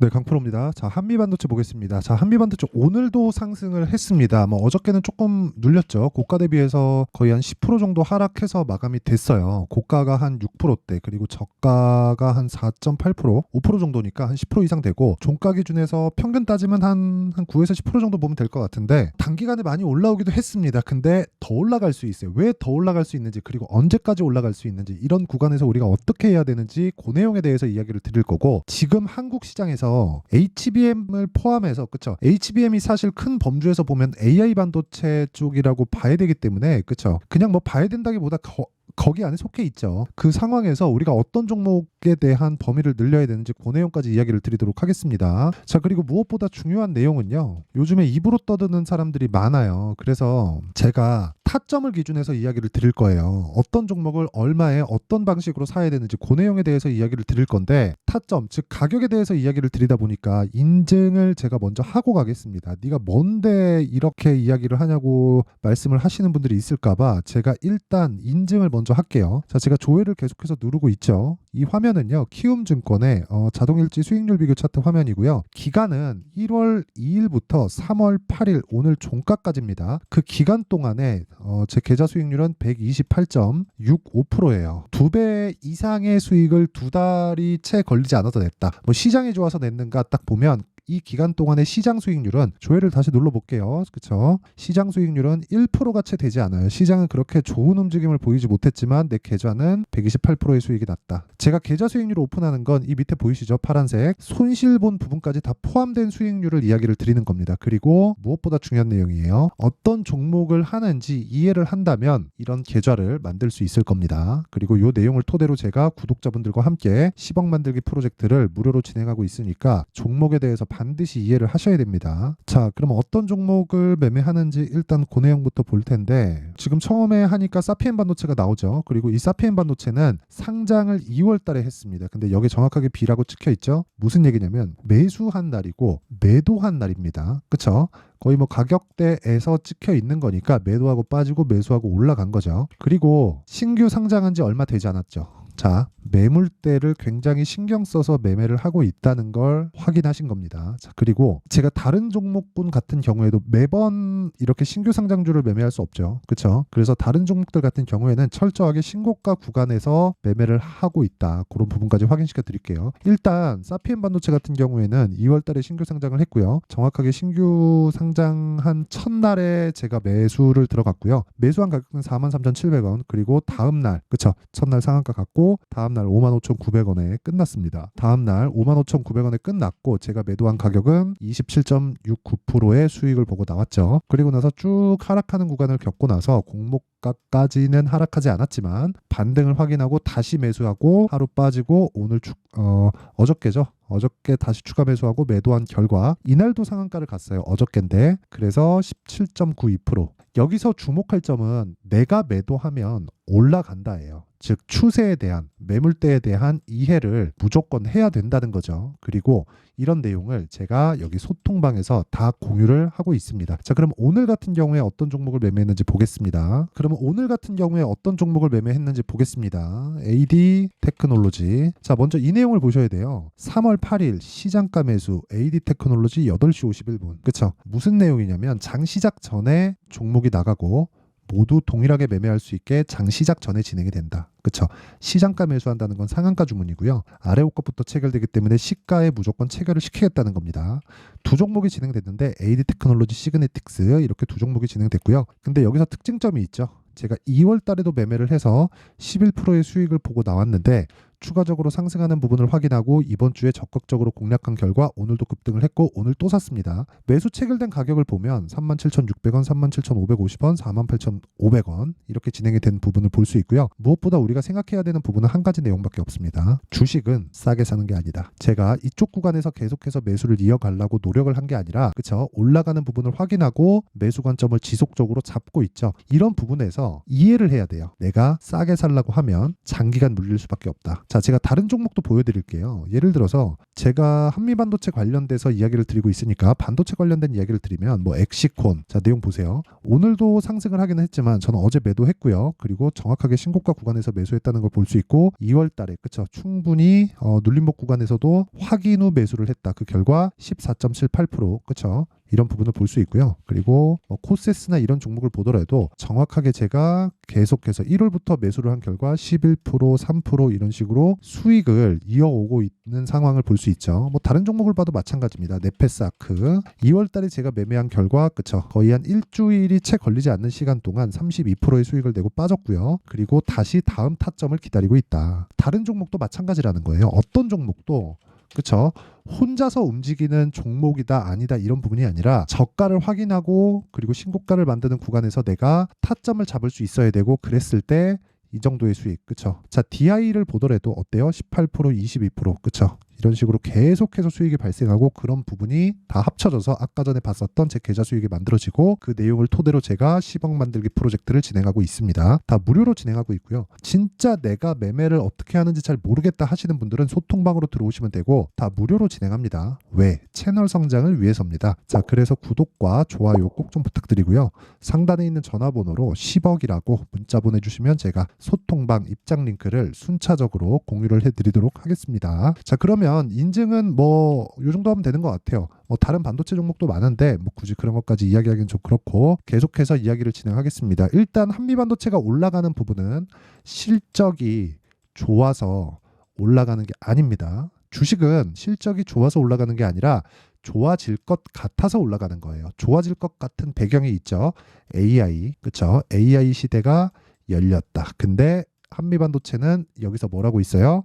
네, 강프로입니다. 자, 한미반도체 보겠습니다. 자, 한미반도체 오늘도 상승을 했습니다. 뭐 어저께는 조금 눌렸죠. 고가 대비해서 거의 한 10% 정도 하락해서 마감이 됐어요. 고가가 한 6%대, 그리고 저가가 한 4.8%, 5% 정도니까 한 10% 이상 되고 종가 기준에서 평균 따지면 한, 한 9에서 10% 정도 보면 될 것 같은데 단기간에 많이 올라오기도 했습니다. 근데 더 올라갈 수 있어요. 왜 더 올라갈 수 있는지 그리고 언제까지 올라갈 수 있는지 이런 구간에서 우리가 어떻게 해야 되는지 그 내용에 대해서 이야기를 드릴 거고 지금 한국 시장에서 HBM을 포함해서 그쵸 HBM이 사실 큰 범주에서 보면 AI 반도체 쪽이라고 봐야 되기 때문에 그쵸 그냥 뭐 봐야 된다기보다 거, 거기 안에 속해 있죠. 그 상황에서 우리가 어떤 종목에 대한 범위를 늘려야 되는지 그 내용까지 이야기를 드리도록 하겠습니다. 자, 그리고 무엇보다 중요한 내용은요. 요즘에 입으로 떠드는 사람들이 많아요. 그래서 제가 타점을 기준해서 이야기를 드릴 거예요. 어떤 종목을 얼마에 어떤 방식으로 사야 되는지 그 내용에 대해서 이야기를 드릴 건데 타점, 즉 가격에 대해서 이야기를 드리다 보니까 인증을 제가 먼저 하고 가겠습니다. 네가 뭔데 이렇게 이야기를 하냐고 말씀을 하시는 분들이 있을까봐 제가 일단 인증을 먼저 할게요. 자, 제가 조회를 계속해서 누르고 있죠. 이 화면은요, 키움증권의 어, 자동일지 수익률 비교 차트 화면이고요. 기간은 1월 2일부터 3월 8일 오늘 종가까지입니다. 그 기간 동안에 어, 제 계좌 수익률은 128.65%예요. 두 배 이상의 수익을 두 달이 채 걸리지 않아도 냈다. 뭐 시장이 좋아서 냈는가 딱 보면 이 기간 동안의 시장 수익률은 조회를 다시 눌러볼게요. 그쵸? 시장 수익률은 1%가 채 되지 않아요. 시장은 그렇게 좋은 움직임을 보이지 못했지만 내 계좌는 128%의 수익이 났다. 제가 계좌 수익률을 오픈하는 건 이 밑에 보이시죠? 파란색 손실 본 부분까지 다 포함된 수익률을 이야기를 드리는 겁니다. 그리고 무엇보다 중요한 내용이에요. 어떤 종목을 하는지 이해를 한다면 이런 계좌를 만들 수 있을 겁니다. 그리고 이 내용을 토대로 제가 구독자분들과 함께 10억 만들기 프로젝트를 무료로 진행하고 있으니까 종목에 대해서 반드시 이해를 하셔야 됩니다. 자, 그럼 어떤 종목을 매매하는지 일단 그 내용부터 볼 텐데 지금 처음에 하니까 사피엔 반도체가 나오죠. 그리고 이 사피엔 반도체는 상장을 2월 달에 했습니다. 근데 여기 정확하게 B라고 찍혀 있죠. 무슨 얘기냐면 매수한 날이고 매도한 날입니다. 그쵸? 거의 뭐 가격대에서 찍혀 있는 거니까 매도하고 빠지고 매수하고 올라간 거죠. 그리고 신규 상장한 지 얼마 되지 않았죠. 자, 매물대를 굉장히 신경 써서 매매를 하고 있다는 걸 확인하신 겁니다. 자, 그리고 제가 다른 종목군 같은 경우에도 매번 이렇게 신규 상장주를 매매할 수 없죠. 그렇죠? 그래서 다른 종목들 같은 경우에는 철저하게 신고가 구간에서 매매를 하고 있다. 그런 부분까지 확인시켜 드릴게요. 일단 사피엔 반도체 같은 경우에는 2월 달에 신규 상장을 했고요. 정확하게 신규 상장한 첫날에 제가 매수를 들어갔고요. 매수한 가격은 43,700원. 그리고 다음 날, 그렇죠? 첫날 상한가 갔고 다음 날 55,900원에 끝났습니다. 다음 날 55,900원에 끝났고 제가 매도한 가격은 27.69%의 수익을 보고 나왔죠. 그리고 나서 쭉 하락하는 구간을 겪고 나서 공모 가까지는 하락하지 않았지만 반등을 확인하고 다시 매수하고 하루 빠지고 오늘 축, 어, 어저께죠. 어저께 다시 추가 매수하고 매도한 결과 이날도 상한가를 갔어요. 어저께인데 그래서 17.92% 여기서 주목할 점은 내가 매도하면 올라간다예요. 즉 추세에 대한 매물대에 대한 이해를 무조건 해야 된다는 거죠. 그리고 이런 내용을 제가 여기 소통방에서 다 공유를 하고 있습니다. 자, 그럼 오늘 같은 경우에 어떤 종목을 매매했는지 보겠습니다. 그러면 오늘 같은 경우에 어떤 종목을 매매했는지 보겠습니다. AD 테크놀로지. 자, 먼저 이 내용을 보셔야 돼요. 3월 8일 시장가 매수 AD 테크놀로지 8시 51분. 그쵸? 무슨 내용이냐면 장 시작 전에 종목이 나가고 모두 동일하게 매매할 수 있게 장 시작 전에 진행이 된다. 그쵸? 시장가 매수한다는 건 상한가 주문이고요. 아래 옷값부터 체결되기 때문에 시가에 무조건 체결을 시키겠다는 겁니다. 두 종목이 진행됐는데 AD 테크놀로지 시그네틱스 이렇게 두 종목이 진행됐고요. 근데 여기서 특징점이 있죠. 제가 2월 달에도 매매를 해서 11%의 수익을 보고 나왔는데 추가적으로 상승하는 부분을 확인하고 이번 주에 적극적으로 공략한 결과 오늘도 급등을 했고 오늘 또 샀습니다. 매수 체결된 가격을 보면 37,600원, 37,550원, 48,500원 이렇게 진행이 된 부분을 볼 수 있고요. 무엇보다 우리가 생각해야 되는 부분은 한 가지 내용밖에 없습니다. 주식은 싸게 사는 게 아니다. 제가 이쪽 구간에서 계속해서 매수를 이어가려고 노력을 한 게 아니라 그쵸 올라가는 부분을 확인하고 매수 관점을 지속적으로 잡고 있죠. 이런 부분에서 이해를 해야 돼요. 내가 싸게 살라고 하면 장기간 물릴 수밖에 없다. 자, 제가 다른 종목도 보여드릴게요. 예를 들어서 제가 한미 반도체 관련돼서 이야기를 드리고 있으니까 반도체 관련된 이야기를 드리면 뭐 엑시콘, 자 내용 보세요. 오늘도 상승을 하기는 했지만 저는 어제 매도했고요. 그리고 정확하게 신고가 구간에서 매수했다는 걸 볼 수 있고 2월달에 그쵸 충분히 어, 눌림목 구간에서도 확인 후 매수를 했다. 그 결과 14.78% 그쵸 이런 부분을 볼 수 있고요. 그리고 뭐 코세스나 이런 종목을 보더라도 정확하게 제가 계속해서 1월부터 매수를 한 결과 11%, 3% 이런 식으로 수익을 이어오고 있는 상황을 볼 수 있죠. 뭐 다른 종목을 봐도 마찬가지입니다. 네페사크 2월달에 제가 매매한 결과 그쵸 거의 한 일주일이 채 걸리지 않는 시간 동안 32%의 수익을 내고 빠졌고요. 그리고 다시 다음 타점을 기다리고 있다. 다른 종목도 마찬가지라는 거예요. 어떤 종목도 그쵸? 혼자서 움직이는 종목이다 아니다 이런 부분이 아니라 저가를 확인하고 그리고 신고가를 만드는 구간에서 내가 타점을 잡을 수 있어야 되고 그랬을 때 이 정도의 수익. 그쵸? 자 DI를 보더라도 어때요? 18% 22% 그쵸 이런 식으로 계속해서 수익이 발생하고 그런 부분이 다 합쳐져서 아까 전에 봤었던 제 계좌 수익이 만들어지고 그 내용을 토대로 제가 10억 만들기 프로젝트를 진행하고 있습니다. 다 무료로 진행하고 있고요. 진짜 내가 매매를 어떻게 하는지 잘 모르겠다 하시는 분들은 소통방으로 들어오시면 되고 다 무료로 진행합니다. 왜? 채널 성장을 위해서입니다. 자, 그래서 구독과 좋아요 꼭 좀 부탁드리고요. 상단에 있는 전화번호로 10억이라고 문자 보내주시면 제가 소통방 입장 링크를 순차적으로 공유를 해드리도록 하겠습니다. 자, 그러면 인증은 뭐 요 정도 하면 되는 것 같아요. 뭐 다른 반도체 종목도 많은데 뭐 굳이 그런 것까지 이야기하기는 좀 그렇고 계속해서 이야기를 진행하겠습니다. 일단 한미 반도체가 올라가는 부분은 실적이 좋아서 올라가는 게 아닙니다. 주식은 실적이 좋아서 올라가는 게 아니라 좋아질 것 같아서 올라가는 거예요. 좋아질 것 같은 배경이 있죠. AI, 그쵸? AI 시대가 열렸다. 근데 한미 반도체는 여기서 뭐라고 있어요?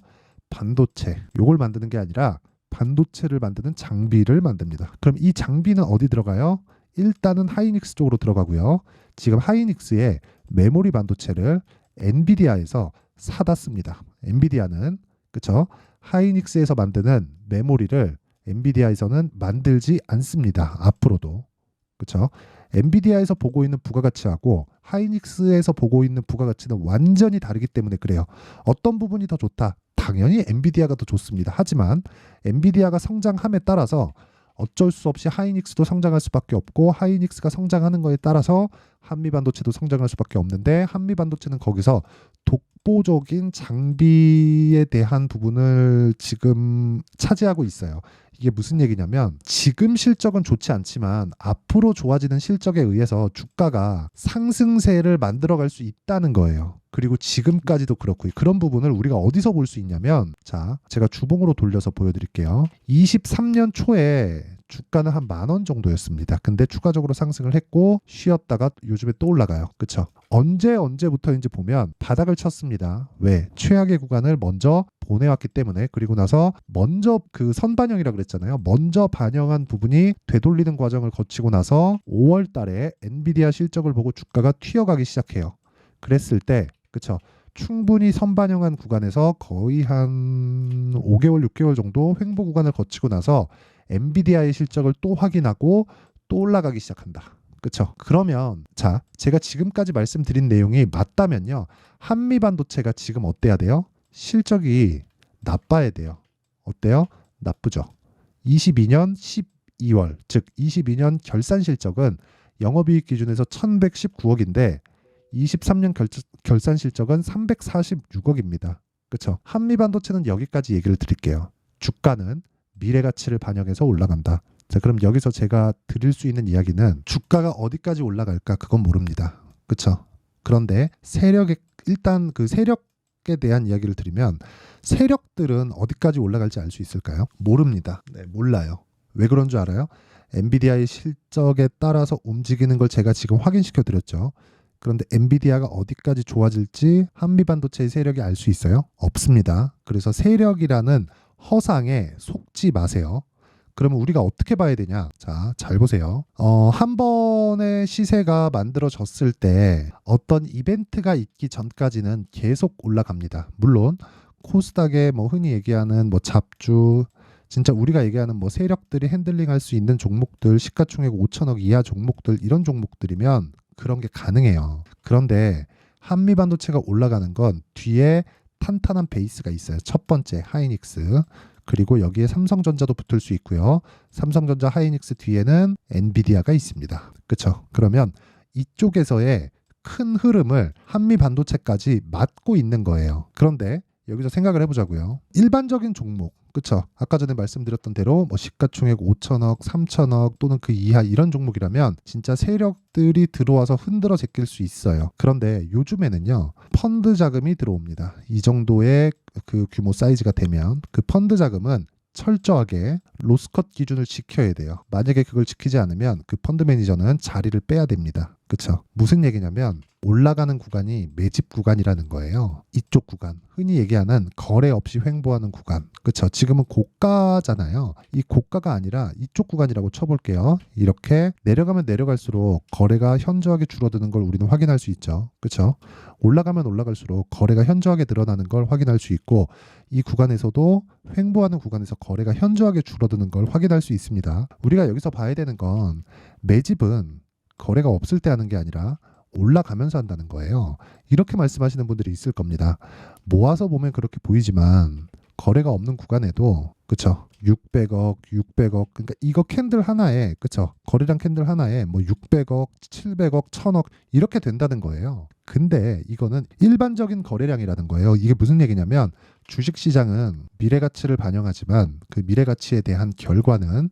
반도체. 요걸 만드는 게 아니라 반도체를 만드는 장비를 만듭니다. 그럼 이 장비는 어디 들어가요? 일단은 하이닉스 쪽으로 들어가고요. 지금 하이닉스의 메모리 반도체를 엔비디아에서 사다 씁니다. 엔비디아는 그쵸? 하이닉스에서 만드는 메모리를 엔비디아에서는 만들지 않습니다. 앞으로도. 그쵸? 엔비디아에서 보고 있는 부가가치하고 하이닉스에서 보고 있는 부가가치는 완전히 다르기 때문에 그래요. 어떤 부분이 더 좋다? 당연히 엔비디아가 더 좋습니다. 하지만 엔비디아가 성장함에 따라서 어쩔 수 없이 하이닉스도 성장할 수밖에 없고 하이닉스가 성장하는 거에 따라서 한미 반도체도 성장할 수밖에 없는데 한미 반도체는 거기서 독 보적인 장비에 대한 부분을 지금 차지하고 있어요. 이게 무슨 얘기냐면 지금 실적은 좋지 않지만 앞으로 좋아지는 실적에 의해서 주가가 상승세를 만들어갈 수 있다는 거예요. 그리고 지금까지도 그렇고 그런 부분을 우리가 어디서 볼 수 있냐면 자 제가 주봉으로 돌려서 보여드릴게요. 23년 초에 주가는 한 만 원 정도였습니다. 근데 추가적으로 상승을 했고 쉬었다가 요즘에 또 올라가요. 그쵸? 언제 언제부터인지 보면 바닥을 쳤습니다. 왜? 최악의 구간을 먼저 보내왔기 때문에 그리고 나서 먼저 그 선반영이라 그랬잖아요. 먼저 반영한 부분이 되돌리는 과정을 거치고 나서 5월 달에 엔비디아 실적을 보고 주가가 튀어가기 시작해요. 그랬을 때 그쵸? 충분히 선반영한 구간에서 거의 한 5개월, 6개월 정도 횡보 구간을 거치고 나서 엔비디아의 실적을 또 확인하고 또 올라가기 시작한다. 그쵸? 그러면 자, 제가 지금까지 말씀드린 내용이 맞다면요. 한미 반도체가 지금 어때야 돼요? 실적이 나빠야 돼요. 어때요? 나쁘죠. 22년 12월, 즉 22년 결산 실적은 영업이익 기준에서 1,119억인데 23년 결, 결산 실적은 346억입니다. 그렇죠? 한미 반도체는 여기까지 얘기를 드릴게요. 주가는 미래 가치를 반영해서 올라간다. 자, 그럼 여기서 제가 드릴 수 있는 이야기는 주가가 어디까지 올라갈까 그건 모릅니다. 그렇죠? 그런데 세력의 일단 그 세력에 대한 이야기를 드리면 세력들은 어디까지 올라갈지 알 수 있을까요? 모릅니다. 네, 몰라요. 왜 그런 줄 알아요? 엔비디아의 실적에 따라서 움직이는 걸 제가 지금 확인시켜 드렸죠. 그런데 엔비디아가 어디까지 좋아질지 한미 반도체의 세력이 알 수 있어요? 없습니다. 그래서 세력이라는 허상에 속지 마세요. 그러면 우리가 어떻게 봐야 되냐? 자, 잘 보세요. 어, 한 번의 시세가 만들어졌을 때 어떤 이벤트가 있기 전까지는 계속 올라갑니다. 물론 코스닥에 뭐 흔히 얘기하는 뭐 잡주 진짜 우리가 얘기하는 뭐 세력들이 핸들링할 수 있는 종목들 시가총액 5천억 이하 종목들 이런 종목들이면 그런 게 가능해요. 그런데 한미 반도체가 올라가는 건 뒤에 탄탄한 베이스가 있어요. 첫 번째 하이닉스. 그리고 여기에 삼성전자도 붙을 수 있고요. 삼성전자 하이닉스 뒤에는 엔비디아가 있습니다. 그렇죠? 그러면 이쪽에서의 큰 흐름을 한미 반도체까지 맡고 있는 거예요. 그런데 여기서 생각을 해보자고요. 일반적인 종목, 그쵸? 아까 전에 말씀드렸던 대로 뭐 시가총액 5천억, 3천억 또는 그 이하 이런 종목이라면 진짜 세력들이 들어와서 흔들어 제낄 수 있어요. 그런데 요즘에는요, 펀드 자금이 들어옵니다. 이 정도의 그 규모 사이즈가 되면 그 펀드 자금은 철저하게 로스컷 기준을 지켜야 돼요. 만약에 그걸 지키지 않으면 그 펀드 매니저는 자리를 빼야 됩니다. 그쵸? 무슨 얘기냐면 올라가는 구간이 매집 구간이라는 거예요. 이쪽 구간. 흔히 얘기하는 거래 없이 횡보하는 구간. 그쵸? 지금은 고가잖아요. 이 고가가 아니라 이쪽 구간이라고 쳐볼게요. 이렇게 내려가면 내려갈수록 거래가 현저하게 줄어드는 걸 우리는 확인할 수 있죠. 그쵸? 올라가면 올라갈수록 거래가 현저하게 늘어나는 걸 확인할 수 있고 이 구간에서도 횡보하는 구간에서 거래가 현저하게 줄어드는 걸 확인할 수 있습니다. 우리가 여기서 봐야 되는 건 매집은 거래가 없을 때 하는 게 아니라 올라가면서 한다는 거예요. 이렇게 말씀하시는 분들이 있을 겁니다. 모아서 보면 그렇게 보이지만 거래가 없는 구간에도 그쵸 600억, 600억 그러니까 이거 캔들 하나에 그쵸 거래량 캔들 하나에 뭐 600억, 700억, 1000억 이렇게 된다는 거예요. 근데 이거는 일반적인 거래량이라는 거예요. 이게 무슨 얘기냐면 주식 시장은 미래 가치를 반영하지만 그 미래 가치에 대한 결과는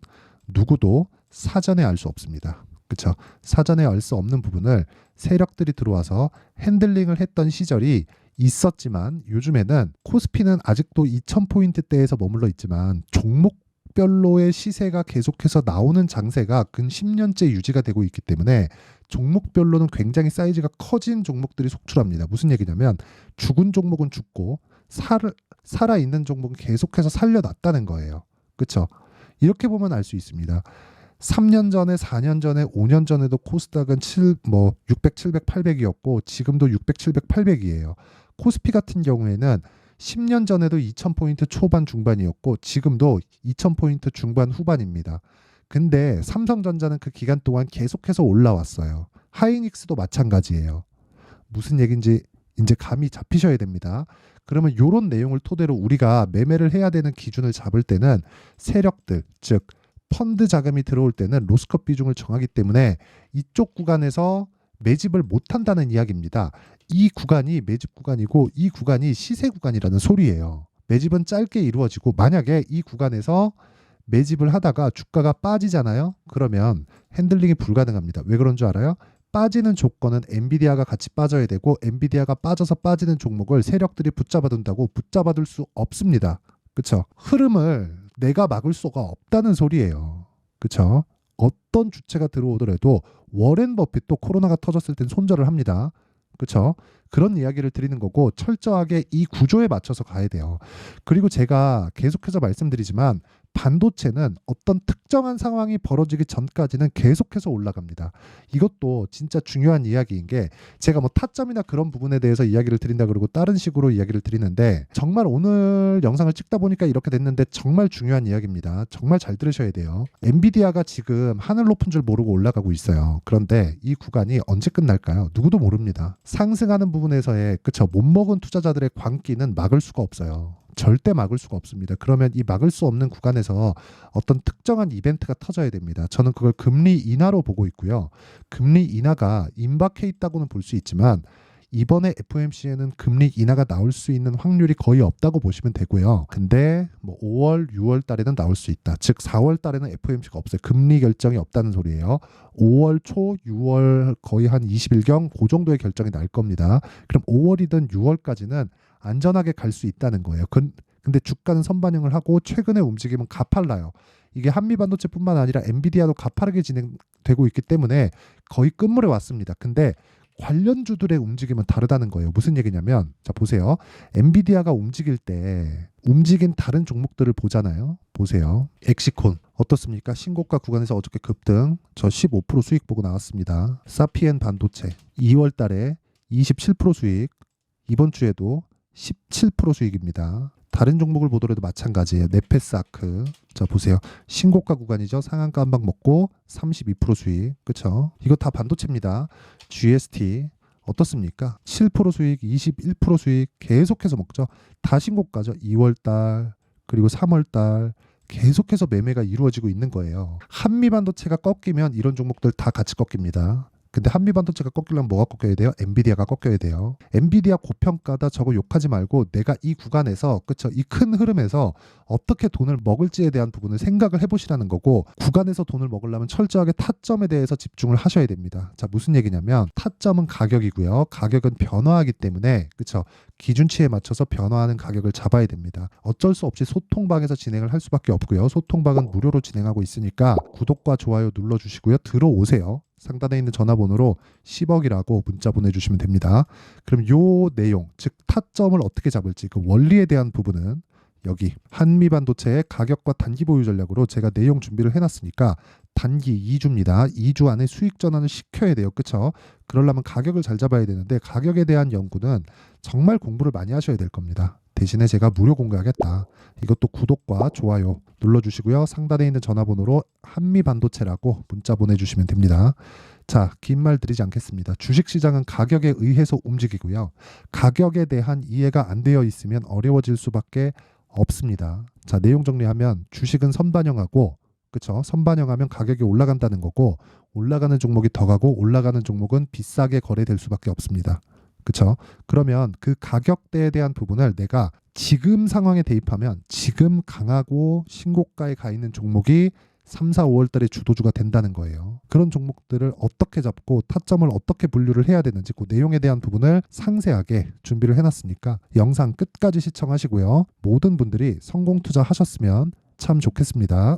누구도 사전에 알 수 없습니다. 그렇죠? 사전에 알 수 없는 부분을 세력들이 들어와서 핸들링을 했던 시절이 있었지만 요즘에는 코스피는 아직도 2000포인트대에서 머물러 있지만 종목 별로의 시세가 계속해서 나오는 장세가 근 10년째 유지가 되고 있기 때문에 종목별로는 굉장히 사이즈가 커진 종목들이 속출합니다. 무슨 얘기냐면 죽은 종목은 죽고 살, 살아있는 종목은 계속해서 살려놨다는 거예요. 그렇죠? 이렇게 보면 알 수 있습니다. 3년 전에, 4년 전에, 5년 전에도 코스닥은 7, 뭐 600, 700, 800이었고 지금도 600, 700, 800이에요. 코스피 같은 경우에는 10년 전에도 2000포인트 초반 중반이었고 지금도 2000포인트 중반 후반입니다. 근데 삼성전자는 그 기간 동안 계속해서 올라왔어요. 하이닉스도 마찬가지예요. 무슨 얘기인지 이제 감이 잡히셔야 됩니다. 그러면 이런 내용을 토대로 우리가 매매를 해야 되는 기준을 잡을 때는 세력들, 즉 펀드 자금이 들어올 때는 로스컷 비중을 정하기 때문에 이쪽 구간에서 매집을 못 한다는 이야기입니다. 이 구간이 매집 구간이고 이 구간이 시세 구간이라는 소리예요. 매집은 짧게 이루어지고 만약에 이 구간에서 매집을 하다가 주가가 빠지잖아요. 그러면 핸들링이 불가능합니다. 왜 그런 줄 알아요? 빠지는 조건은 엔비디아가 같이 빠져야 되고 엔비디아가 빠져서 빠지는 종목을 세력들이 붙잡아둔다고 붙잡아둘 수 없습니다. 그쵸? 흐름을 내가 막을 수가 없다는 소리예요. 그쵸? 어떤 주체가 들어오더라도 워렌 버핏도 코로나가 터졌을 땐 손절을 합니다. 그렇죠? 그런 이야기를 드리는 거고 철저하게 이 구조에 맞춰서 가야 돼요. 그리고 제가 계속해서 말씀드리지만 반도체는 어떤 특정한 상황이 벌어지기 전까지는 계속해서 올라갑니다. 이것도 진짜 중요한 이야기인 게 제가 뭐 타점이나 그런 부분에 대해서 이야기를 드린다 그러고 다른 식으로 이야기를 드리는데 정말 오늘 영상을 찍다 보니까 이렇게 됐는데 정말 중요한 이야기입니다. 정말 잘 들으셔야 돼요. 엔비디아가 지금 하늘 높은 줄 모르고 올라가고 있어요. 그런데 이 구간이 언제 끝날까요? 누구도 모릅니다. 상승하는 부분에서의 그쵸 못 먹은 투자자들의 광기는 막을 수가 없어요. 절대 막을 수가 없습니다. 그러면 이 막을 수 없는 구간에서 어떤 특정한 이벤트가 터져야 됩니다. 저는 그걸 금리 인하로 보고 있고요. 금리 인하가 임박해 있다고는 볼 수 있지만 이번에 FOMC에는 금리 인하가 나올 수 있는 확률이 거의 없다고 보시면 되고요. 근데 뭐 5월, 6월 달에는 나올 수 있다. 즉 4월 달에는 FOMC가 없어요. 금리 결정이 없다는 소리예요. 5월 초, 6월 거의 한 20일경 그 정도의 결정이 날 겁니다. 그럼 5월이든 6월까지는 안전하게 갈 수 있다는 거예요. 근, 근데 주가는 선반영을 하고 최근의 움직임은 가팔라요. 이게 한미 반도체뿐만 아니라 엔비디아도 가파르게 진행되고 있기 때문에 거의 끝물에 왔습니다. 근데 관련주들의 움직임은 다르다는 거예요. 무슨 얘기냐면 자 보세요. 엔비디아가 움직일 때 움직인 다른 종목들을 보잖아요. 보세요. 엑시콘 어떻습니까? 신고가 구간에서 어저께 급등 저 15% 수익 보고 나왔습니다. 사피엔 반도체 2월 달에 27% 수익 이번 주에도 17% 수익입니다. 다른 종목을 보더라도 마찬가지예요. 네페스아크. 자 보세요. 신고가 구간이죠. 상한가 한 방 먹고 32% 수익. 그쵸? 이거 다 반도체입니다. GST 어떻습니까? 7% 수익, 21% 수익 계속해서 먹죠. 다 신고가죠. 2월 달 그리고 3월 달 계속해서 매매가 이루어지고 있는 거예요. 한미 반도체가 꺾이면 이런 종목들 다 같이 꺾입니다. 근데 한미 반도체가 꺾이려면 뭐가 꺾여야 돼요? 엔비디아가 꺾여야 돼요. 엔비디아 고평가다 저거 욕하지 말고 내가 이 구간에서 그쵸 이 큰 흐름에서 어떻게 돈을 먹을지에 대한 부분을 생각을 해보시라는 거고 구간에서 돈을 먹으려면 철저하게 타점에 대해서 집중을 하셔야 됩니다. 자 무슨 얘기냐면 타점은 가격이고요. 가격은 변화하기 때문에 그쵸 기준치에 맞춰서 변화하는 가격을 잡아야 됩니다. 어쩔 수 없이 소통방에서 진행을 할 수밖에 없고요. 소통방은 무료로 진행하고 있으니까 구독과 좋아요 눌러주시고요. 들어오세요. 상단에 있는 전화번호로 10억이라고 문자 보내주시면 됩니다. 그럼 요 내용, 즉 타점을 어떻게 잡을지 그 원리에 대한 부분은 여기 한미 반도체의 가격과 단기 보유 전략으로 제가 내용 준비를 해놨으니까 단기 2주입니다. 2주 안에 수익 전환을 시켜야 돼요. 그쵸? 그러려면 가격을 잘 잡아야 되는데 가격에 대한 연구는 정말 공부를 많이 하셔야 될 겁니다. 대신에 제가 무료 공개하겠다. 이것도 구독과 좋아요 눌러주시고요. 상단에 있는 전화번호로 한미 반도체라고 문자 보내주시면 됩니다. 자, 긴 말 드리지 않겠습니다. 주식시장은 가격에 의해서 움직이고요. 가격에 대한 이해가 안 되어 있으면 어려워질 수밖에 없습니다. 자, 내용 정리하면 주식은 선반영하고 그쵸? 선반영하면 가격이 올라간다는 거고 올라가는 종목이 더 가고 올라가는 종목은 비싸게 거래될 수밖에 없습니다. 그쵸? 그러면 그 가격대에 대한 부분을 내가 지금 상황에 대입하면 지금 강하고 신고가에 가 있는 종목이 3, 4, 5월 달에 주도주가 된다는 거예요. 그런 종목들을 어떻게 잡고 타점을 어떻게 분류를 해야 되는지 그 내용에 대한 부분을 상세하게 준비를 해놨으니까 영상 끝까지 시청하시고요. 모든 분들이 성공 투자하셨으면 참 좋겠습니다.